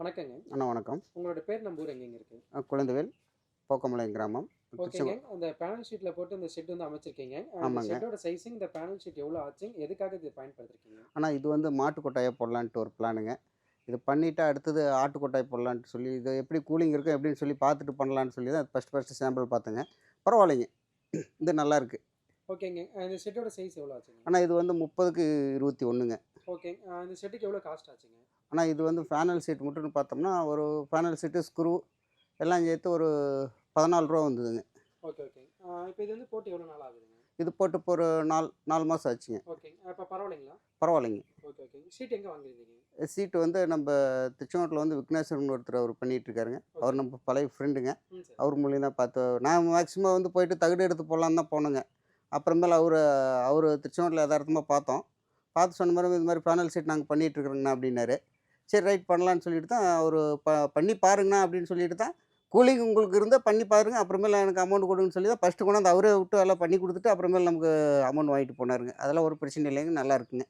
வணக்கங்க. அண்ணா வணக்கம். உங்களோட பேர் நம்ம ஊர் எங்கெங்க இருக்கு? அஹ் குழந்தைவேல் போக்கமலையம் கிராமம். ஓகேங்க. அந்த பேனல் ஷீட்ல போட்டு இந்த ஷெட் வந்து அமைச்சிருக்கீங்க. ஆமாங்க. ஷெட்டோட சைஸிங் இந்த பேனல் ஷீட் எவ்வளவு ஆச்சுங்க? எதுக்காக இது பயன்படுத்திருக்கீங்க? ஆனால் இது வந்து மாட்டு கொட்டாயை போடலான்ட்டு ஒரு பிளானுங்க இது பண்ணிவிட்டு அடுத்தது ஆட்டு கொட்டாய் போடலான்ட்டு சொல்லி இது எப்படி கூலிங் இருக்கும் எப்படின்னு சொல்லி பார்த்துட்டு பண்ணலான்னு சொல்லி தான் ஃபஸ்ட் ஃபஸ்ட்டு சாம்பிள் பார்த்தேங்க. பரவாயில்லைங்க. இது நல்லா இருக்கு. ஓகேங்க. இந்த ஷெட்டோட சைஸ் எவ்வளவு ஆச்சுங்க? ஆனால் இது வந்து முப்பதுக்கு இருபத்தி ஒன்றுங்க ஓகே. இந்த ஷெட்டுக்கு எவ்வளவு காஸ்ட் ஆச்சுங்க? ஆனால் இது வந்து ஃபேனல் சீட் மட்டும்னு பார்த்தோம்னா ஒரு ஃபேனல் சீட்டு ஸ்க்ரூ எல்லாம் சேர்த்து ஒரு பதினாலு ரூபா வந்ததுங்க. ஓகே ஓகே இப்போ இது வந்து போட்டு எவ்வளவு நாள் ஆகுதுங்க? இது போட்டு இப்போ ஒரு நாலு நாலு மாதம் ஆச்சுங்க. ஓகே இப்போ பரவாயில்லைங்களா? பரவாயில்லைங்க. ஓகே ஓகே ஷீட் எங்க வாங்கியிருந்தீங்க சீட்டு வந்து நம்ம திருச்செங்கோட்டில் வந்து விக்னேஸ்வரன் ஒருத்தர் அவர் பண்ணிட்டு இருக்காருங்க. அவர் நம்ம பழைய ஃப்ரெண்டுங்க அவர் மூலியம் தான் பார்த்து நான் மேக்ஸிமம் வந்து போயிட்டு தகுடு எடுத்து போடலான்னு தான் போனேங்க. அப்புறமேல அவர் அவர் திருச்செங்கோட்டில் யதார்த்தமாக பார்த்தோம். பார்த்து சொன்ன மாதிரி இது மாதிரி பேனல் சீட் நாங்கள் பண்ணிட்டு இருக்கிறோங்கண்ணா அப்படின்னாரு. சரி ரைட் பண்ணலான்னு சொல்லிட்டு தான் அவர் ப பண்ணி பாருங்கண்ணா அப்படின்னு சொல்லிட்டு தான் கூலிங் உங்களுக்கு இருந்தால் பண்ணி பாருங்க. அப்புறமேல எனக்கு அமௌண்ட் கொடுங்கன்னு சொல்லி தான் ஃபஸ்ட்டு கொண்டாந்து அவரே விட்டு எல்லாம் பண்ணி கொடுத்துட்டு அப்புறமேல நமக்கு அமௌண்ட் வாங்கிட்டு போனாருங்க. அதெல்லாம் ஒரு பிரச்சனை இல்லைங்க. நல்லா இருக்குங்க.